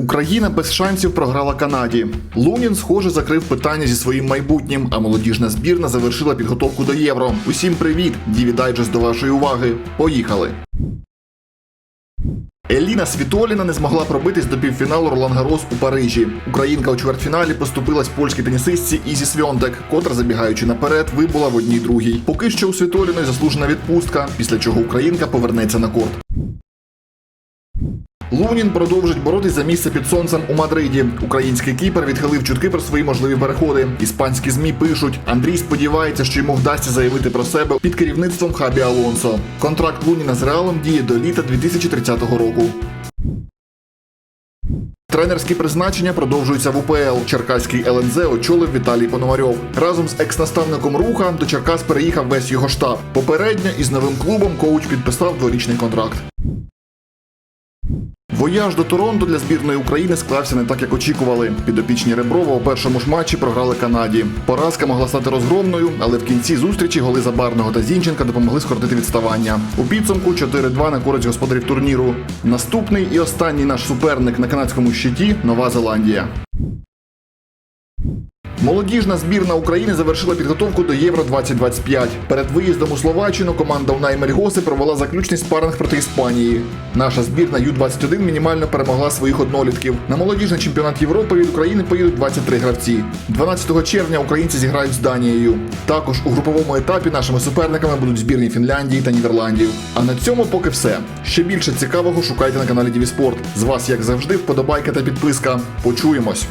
Україна без шансів програла Канаді. Лунін, схоже, закрив питання зі своїм майбутнім, а молодіжна збірна завершила підготовку до євро. Усім привіт! Діві Дайджест до вашої уваги. Поїхали! Еліна Світоліна не змогла пробитись до півфіналу Ролан Гарос у Парижі. Українка у чвертьфіналі поступилась польській тенісистці Ізі Свьонтек, котра, забігаючи наперед, вибула в одній другій. Поки що у Світоліної заслужена відпустка, після чого українка повернеться на корт. Лунін продовжить боротись за місце під сонцем у Мадриді. Український кіпер відхилив чутки про свої можливі переходи. Іспанські змі пишуть: Андрій сподівається, що йому вдасться заявити про себе під керівництвом Хабі Алонсо. Контракт Луніна з Реалом діє до літа 2030 року. Тренерські призначення продовжуються в УПЛ. Черкаський ЛНЗ очолив Віталій Пономарьов. Разом з екс-наставником руха до Черкас переїхав весь його штаб. Попередньо із новим клубом коуч підписав дворічний контракт. Вояж до Торонто для збірної України склався не так, як очікували. Підопічні Реброва у першому ж матчі програли Канаді. Поразка могла стати розгромною, але в кінці зустрічі голи Забарного та Зінченка допомогли скоротити відставання. У підсумку 4-2 на користь господарів турніру. Наступний і останній наш суперник на канадському щиті Нова Зеландія. Молодіжна збірна України завершила підготовку до Євро 2025. Перед виїздом у Словаччину команда Унай Мельгоси провела заключний спаринг проти Іспанії. Наша збірна Ю-21 мінімально перемогла своїх однолітків. На молодіжний чемпіонат Європи від України поїдуть 23 гравці. 12 червня українці зіграють з Данією. Також у груповому етапі нашими суперниками будуть збірні Фінляндії та Нідерландів. А на цьому поки все. Ще більше цікавого шукайте на каналі Діві Спорт. З вас, як завжди, вподобайка та підписка. Почуємось.